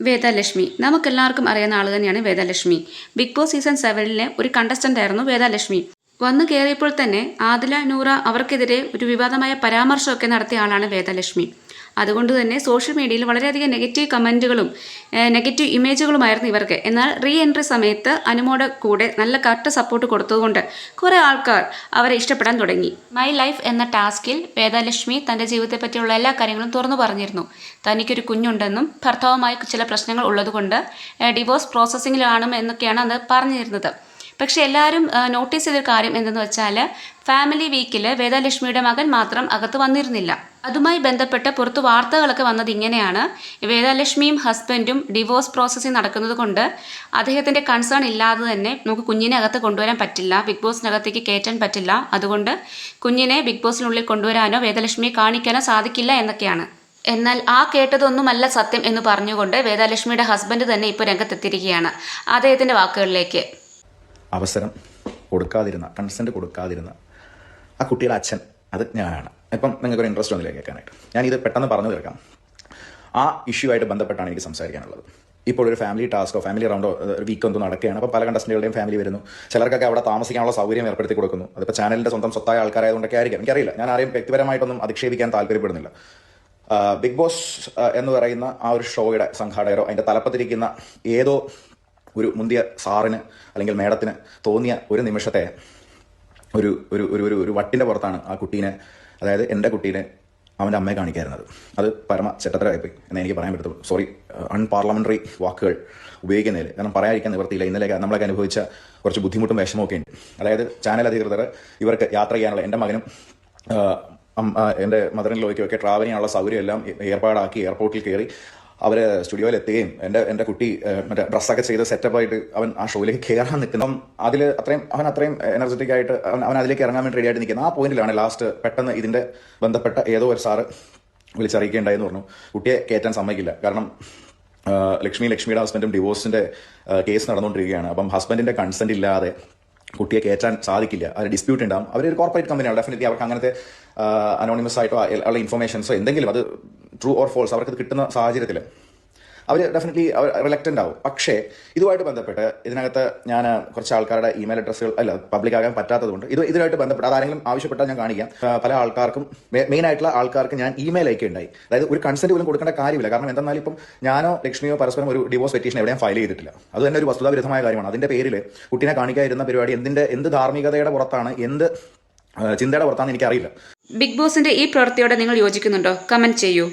വേദലക്ഷ്മി. നമുക്കെല്ലാവർക്കും അറിയുന്ന ആൾ തന്നെയാണ് വേദലക്ഷ്മി. ബിഗ് ബോസ് സീസൺ സെവനിലെ ഒരു കണ്ടസ്റ്റന്റ് ആയിരുന്നു വേദലക്ഷ്മി. വന്നു കയറിയപ്പോൾ തന്നെ ആദില നൂറ അവർക്കെതിരെ ഒരു വിവാദമായ പരാമർശമൊക്കെ നടത്തിയ ആളാണ് വേദലക്ഷ്മി. അതുകൊണ്ട് തന്നെ സോഷ്യൽ മീഡിയയിൽ വളരെയധികം നെഗറ്റീവ് കമന്റുകളും നെഗറ്റീവ് ഇമേജുകളുമായിരുന്നു ഇവർക്ക്. എന്നാൽ റീ എൻട്രി സമയത്ത് അനുമോടെ കൂടെ നല്ല കറക്റ്റ് സപ്പോർട്ട് കൊടുത്തതുകൊണ്ട് കുറേ ആൾക്കാർ അവരെ ഇഷ്ടപ്പെടാൻ തുടങ്ങി. മൈ ലൈഫ് എന്ന ടാസ്കിൽ വേദാലക്ഷ്മി തന്റെ ജീവിതത്തെ പറ്റിയുള്ള എല്ലാ കാര്യങ്ങളും തുറന്നു പറഞ്ഞിരുന്നു. തനിക്കൊരു കുഞ്ഞുണ്ടെന്നും ഭർത്താവുമായി ചില പ്രശ്നങ്ങൾ ഉള്ളതുകൊണ്ട് ഡിവോഴ്സ് പ്രോസസ്സിങ്ങിലാണ് എന്നൊക്കെയാണ് അത് പറഞ്ഞിരുന്നത്. പക്ഷേ എല്ലാവരും നോട്ടീസ് ചെയ്തൊരു കാര്യം എന്തെന്ന് വെച്ചാൽ ഫാമിലി വീക്കിൽ വേദാലക്ഷ്മിയുടെ മകൻ മാത്രം അകത്ത് വന്നിരുന്നില്ല. അതുമായി ബന്ധപ്പെട്ട് പുറത്ത് വാർത്തകളൊക്കെ വന്നത് ഇങ്ങനെയാണ്. വേദാലക്ഷ്മിയും ഹസ്ബൻഡും ഡിവോഴ്സ് പ്രോസസ്സിൽ നടക്കുന്നത് കൊണ്ട് അദ്ദേഹത്തിന്റെ കൺസേൺ ഇല്ലാതെ തന്നെ നമുക്ക് കുഞ്ഞിനെ അകത്ത് കൊണ്ടുവരാൻ പറ്റില്ല. ബിഗ് ബോസിനകത്തേക്ക് കയറ്റാൻ പറ്റില്ല. അതുകൊണ്ട് കുഞ്ഞിനെ ബിഗ് ബോസിനുള്ളിൽ കൊണ്ടുവരാനോ വേദലക്ഷ്മിയെ കാണിക്കാനോ സാധിക്കില്ല എന്നൊക്കെയാണ്. എന്നാൽ ആ കേട്ടതൊന്നുമല്ല സത്യം എന്ന് പറഞ്ഞുകൊണ്ട് വേദാലക്ഷ്മിയുടെ ഹസ്ബൻഡ് തന്നെ ഇപ്പോൾ രംഗത്തെത്തിയിരിക്കുകയാണ്. അദ്ദേഹത്തിന്റെ വാക്കുകളിലേക്ക്. അവസരം കൊടുക്കാതിരുന്ന കൺസെന്റ് കൊടുക്കാതിരുന്ന ആ കുട്ടിയുടെ അച്ഛൻ അത് ഞാനാണ്. ഇപ്പം നിങ്ങൾക്കൊരു ഇൻട്രസ്റ്റ് ഒന്നുമില്ല കേൾക്കാനായിട്ട്. ഞാനിത് പെട്ടെന്ന് പറഞ്ഞു തീർക്കാം. ആ ഇഷ്യൂ ആയിട്ട് ബന്ധപ്പെട്ടാണ് എനിക്ക് സംസാരിക്കാനുള്ളത്. ഇപ്പോൾ ഒരു ഫാമിലി ടാസ്കോ ഫാമിലി റൗണ്ടോ ഒരു വീക്ക് എന്തോ നടക്കുകയാണ്. അപ്പോൾ പല കണ്ടസ്റ്റന്റുകളുടെയും ഫാമിലി വരുന്നു. ചിലർക്കൊക്കെ അവിടെ താമസിക്കാനുള്ള സൗകര്യം ഏർപ്പെടുത്തി കൊടുക്കുന്നു. അതിപ്പോൾ ചാനലിന്റെ സ്വന്തം സ്വത്തായ ആൾക്കാരായതുകൊണ്ടൊക്കെ ആയിരിക്കും. എനിക്കറിയില്ല. ഞാൻ ആരെയും വ്യക്തിപരമായിട്ടൊന്നും അധിക്ഷേപിക്കാൻ താല്പര്യപ്പെടുന്നില്ല. ബിഗ് ബോസ് എന്ന് പറയുന്ന ആ ഒരു ഷോയുടെ സംഘാടകരോ അതിന്റെ തലപ്പത്തിരിക്കുന്ന ഏതോ ഒരു മുന്തിയ സാറിന് അല്ലെങ്കിൽ മേഡത്തിന് തോന്നിയ ഒരു നിമിഷത്തെ ഒരു ഒരു ഒരു ഒരു ഒരു വട്ടിന്റെ പുറത്താണ് ആ കുട്ടീനെ അതായത് എന്റെ കുട്ടീനെ അവന്റെ അമ്മയെ കാണിക്കായിരുന്നത്. അത് പരമ ചെറ്റത്തരമായിപ്പോയി എന്ന് എനിക്ക് പറയാൻ പറ്റത്തുള്ളൂ. സോറി അൺപാർലമെന്ററി വാക്കുകൾ ഉപയോഗിക്കുന്നതിൽ. കാരണം പറയാതിരിക്കാൻ നിവർത്തിയില്ല ഇന്നലെ നമ്മളൊക്കെ അനുഭവിച്ച കുറച്ച് ബുദ്ധിമുട്ടും വിഷമമൊക്കെ ഉണ്ട്. അതായത് ചാനൽ അധികൃതർ ഇവർക്ക് യാത്ര ചെയ്യാനുള്ള എന്റെ മകനും എന്റെ മദറിൻ ലോയ്ക്കും ഒക്കെ ട്രാവൽ ചെയ്യാനുള്ള സൗകര്യം എല്ലാം ഏർപ്പാടാക്കി എയർപോർട്ടിൽ കയറി അവർ സ്റ്റുഡിയോയിൽ എത്തുകയും എന്റെ എന്റെ കുട്ടി മറ്റേ ഡ്രസ്സൊക്കെ ചെയ്ത് സെറ്റപ്പ് ആയിട്ട് അവൻ ആ ഷോയിലേക്ക് കയറാൻ നിൽക്കുന്നു. അതിൽ അത്രയും അവൻ അത്രയും എനർജറ്റിക് ആയിട്ട് അവൻ അവൻ അതിലേക്ക് ഇറങ്ങാൻ വേണ്ടി റെഡി ആയിട്ട് നിൽക്കുന്നത് ആ പോയിന്റിലാണ് ലാസ്റ്റ് പെട്ടെന്ന് ഇതിന്റെ ബന്ധപ്പെട്ട ഏതോ ഒരു സാറ് വിളിച്ചറിയിക്കേണ്ടായെന്ന് പറഞ്ഞു. കുട്ടിയെ കയറ്റാൻ സമ്മതിക്കില്ല. കാരണം ലക്ഷ്മി ലക്ഷ്മിയുടെ ഹസ്ബൻഡും ഡിവോഴ്സിന്റെ കേസ് നടന്നുകൊണ്ടിരിക്കുകയാണ്. അപ്പം ഹസ്ബൻഡിന്റെ കൺസെന്റ് ഇല്ലാതെ കുട്ടിയെ കയറ്റാൻ സാധിക്കില്ല. അവർ ഡിസ്പ്യൂട്ട് ഉണ്ടാവും. അവരൊരു കോർപ്പറേറ്റ് കമ്പനിയാണ് ഡെഫിനറ്റ്ലി അവർക്ക് അങ്ങനത്തെ അനോണിമസ് ആയിട്ടോ ഉള്ള ഇൻഫർമേഷൻസോ എന്തെങ്കിലും അത് ട്രൂ ഓർ ഫോൾസ് അവർക്ക് കിട്ടുന്ന സാഹചര്യത്തിൽ അവർ ഡെഫിനറ്റ്ലി അവർ റിലക്റ്റന്റ് ആവും. പക്ഷേ ഇതുമായിട്ട് ബന്ധപ്പെട്ട് ഇതിനകത്ത് ഞാൻ കുറച്ച് ആൾക്കാരുടെ ഇമെയിൽ അഡ്രസ്സുകൾ അല്ല പബ്ലിക് ആകാൻ പറ്റാത്തതുകൊണ്ട് ഇത് ഇതിനായിട്ട് ബന്ധപ്പെട്ട് അതാരെങ്കിലും ആവശ്യപ്പെട്ടാൽ ഞാൻ കാണിക്കാം. പല ആൾക്കാർക്കും മെയിൻ ആയിട്ടുള്ള ആൾക്കാർക്ക് ഞാൻ ഇമെയിൽ അയക്കുകയുണ്ടായി അതായത് ഒരു കൺസെന്റ് പോലും കൊടുക്കേണ്ട കാര്യമില്ല. കാരണം എന്തെന്നാലും ഇപ്പം ഞാനോ ലക്ഷ്മിയോ പരസ്പരം ഒരു ഡിവോഴ്സ് പെറ്റീഷൻ എവിടെയും ഫയൽ ചെയ്തിട്ടില്ല. അത് തന്നെ ഒരു വസ്തുതാവിരുദ്ധമായ കാര്യമാണ്. അതിന്റെ പേരിൽ കുട്ടീനെ കാണിക്കാതിരുന്ന പരിപാടി എന്തിന്റെ എന്ത് ധാർമ്മികതയുടെ പുറത്താണ് എന്ത് ചിന്തയുടെ പുറത്താണെന്ന് എനിക്കറിയില്ല. ബിഗ് ബോസിന്റെ ഈ പ്രവൃത്തിയോടെ നിങ്ങൾ യോജിക്കുന്നുണ്ടോ? കമന്റ് ചെയ്യൂ.